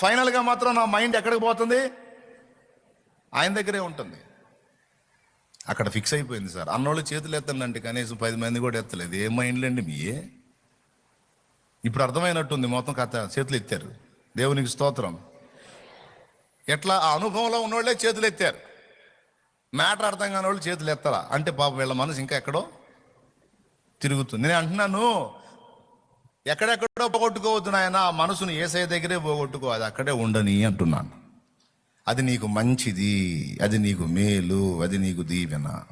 ఫైనల్గా మాత్రం నా మైండ్ ఎక్కడికి పోతుంది? ఆయన దగ్గరే ఉంటుంది. అక్కడ ఫిక్స్ అయిపోయింది సార్. అన్నోళ్ళు చేతులు ఎత్తండి కనీసం పది మంది కూడా ఎత్తలేదు. ఏ మైండ్లు అండి మీ? ఇప్పుడు అర్థమైనట్టుంది. మొత్తం కథ. చేతులు ఎత్తారు. దేవునికి స్తోత్రం. ఎట్లా? ఆ అనుభవంలో ఉన్నోళ్ళే చేతులు ఎత్తారు. మ్యాటర్ అర్థం కాని వాళ్ళు చేతులు ఎత్తరా అంటే పాపం వీళ్ళ మనసు ఇంకా ఎక్కడో తిరుగుతుంది. నేను అంటున్నాను ఎక్కడెక్కడో పోగొట్టుకోవద్దు నాయన ఆ మనసును ఏసై దగ్గరే పోగొట్టుకో అది అక్కడే ఉండని అంటున్నాను. అది నీకు మంచిది అది నీకు మేలు అది నీకు దీవెన.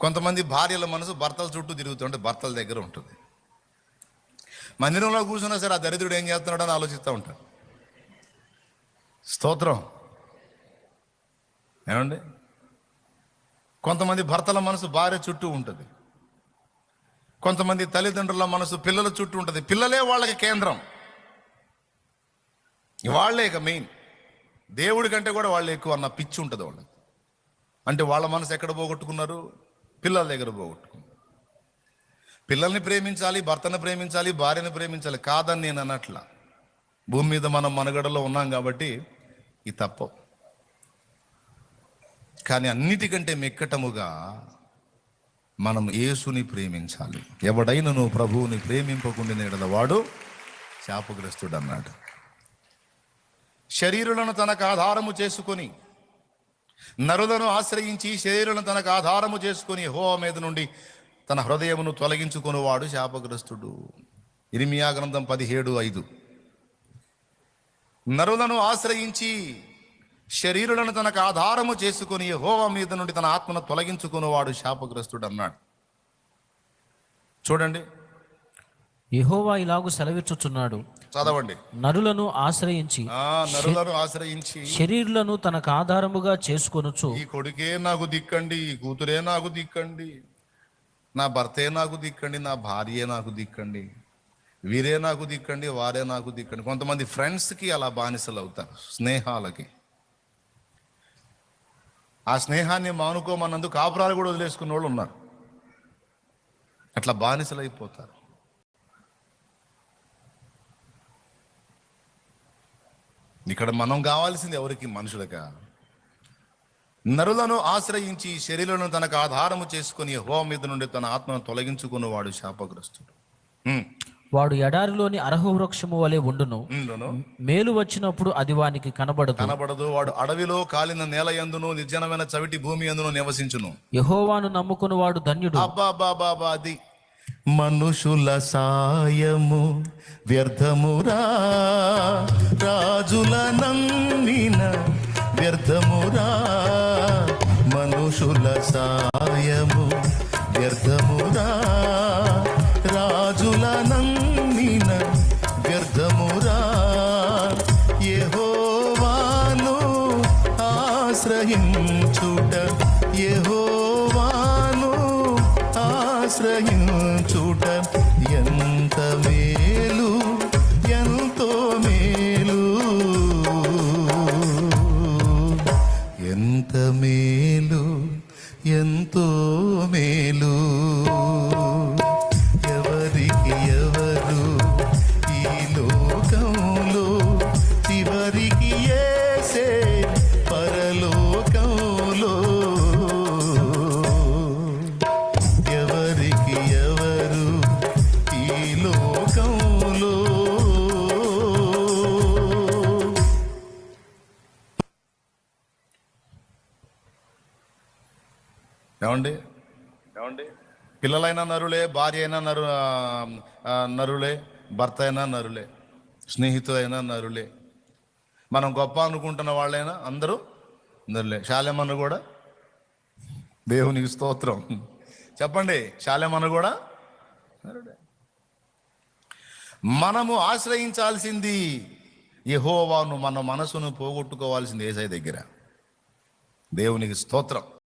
కొంతమంది భార్యల మనసు భర్తల చుట్టూ తిరుగుతుంటే భర్తల దగ్గర ఉంటుంది. మందిరంలో కూర్చున్నా సరే ఆ దరిద్రుడు ఏం చేస్తున్నాడో అని ఆలోచిస్తూ ఉంటాడు. స్తోత్రం. ఏమండి? కొంతమంది భర్తల మనసు భార్య చుట్టూ ఉంటుంది. కొంతమంది తల్లిదండ్రుల మనసు పిల్లల చుట్టూ ఉంటుంది. పిల్లలే వాళ్ళకి కేంద్రం. వాళ్ళే ఇక మెయిన్ దేవుడి కంటే కూడా వాళ్ళు ఎక్కువ అన్న పిచ్చి ఉంటుంది వాళ్ళకి. అంటే వాళ్ళ మనసు ఎక్కడ పోగొట్టుకున్నారు? పిల్లల దగ్గర పోగొట్టుకున్నారు. పిల్లల్ని ప్రేమించాలి భర్తను ప్రేమించాలి భార్యను ప్రేమించాలి కాదని నేను అన్నట్ల భూమి మీద మనం మనగడలో ఉన్నాం కాబట్టి ఇది తప్పు కానీ అన్నిటికంటే మెక్కటముగా మనం యేసుని ప్రేమించాలి. ఎవడైనను ప్రభువుని ప్రేమింపకుండా ఎడల వాడు శాపగ్రస్తుడు అన్నాడు శరీరులను తనకు ఆధారము చేసుకొని నరులను ఆశ్రయించి శరీరులను తనకు ఆధారము చేసుకొని హోవ మీద నుండి తన హృదయమును తొలగించుకునేవాడు శాపగ్రస్తుడు. ఇరిమియా గ్రంథం పదిహేడు ఐదు. నరులను ఆశ్రయించి శరీరులను తనకు ఆధారము చేసుకొని హోవ మీద నుండి తన ఆత్మను తొలగించుకునేవాడు శాపగ్రస్తుడు అన్నాడు చూడండి. యెహోవా ఇలాగు సెలవిచ్చుచున్నాడు. చదవండి. నరులను ఆశ్రయించి నరులను ఆశ్రయించి శరీరులను తనకు ఆధారముగా చేసుకొనుచు. ఈ కొడుకే నాకు దిక్కండి ఈ కూతురే నాకు దిక్కండి నా భర్తే నాకు దిక్కండి నా భార్యే నాకు దిక్కండి వీరే నాకు దిక్కండి వారే నాకు దిక్కండి. కొంతమంది ఫ్రెండ్స్కి అలా బానిసలు అవుతారు స్నేహాలకి. ఆ స్నేహాన్ని మానుకోమన్నందుకు కాపురాలు కూడా వదిలేసుకున్న వాళ్ళు ఉన్నారు. అట్లా బానిసలు అయిపోతారు. ఇక్కడ మనం కావాల్సింది ఎవరికి? మనుషులకా? నరులను ఆశ్రయించి శరీరం తనకు ఆధారము చేసుకుని హోం మీద నుండి తన ఆత్మను తొలగించుకున్నవాడు శాపగ్రస్తుడు. వాడు ఎడారిలోని అరహ వృక్షము వలె ఉండును. మేలు వచ్చినప్పుడు అది వానికి కనబడదు. కనబడదు. వాడు అడవిలో కాలిన నేల ఎందును నిర్జనమైన చవిటి భూమి ఎందును నివసించును. యెహోవాను నమ్ముకుని వాడు ధన్యుడు. అబ్బా బాబా అది మనుషుల సాయము వ్యర్థమురా రాజుల నమ్మిన వ్యర్థమురా ఆశ్రయించుట. యెహోవాను ఆశ్రయించుట. ఎంత మేలు ఎంతో మేలు. ఎంత మేలు ఎంతో మేలు. ఏమండి? ఏమండి? పిల్లలైనా నరులే భార్య అయినా నరు నరులే భర్త అయినా నరులే స్నేహితులైనా నరులే. మనం గొప్ప అనుకుంటున్న వాళ్ళైనా అందరూ నరులే. శాలెమన్న కూడా దేవునికి స్తోత్రం. చెప్పండి శాలెమన్న కూడా నరుడే. మనము ఆశ్రయించాల్సింది యెహోవాను మన మనసును పోగొట్టుకోవాల్సింది ఏసై దగ్గర. దేవునికి స్తోత్రం.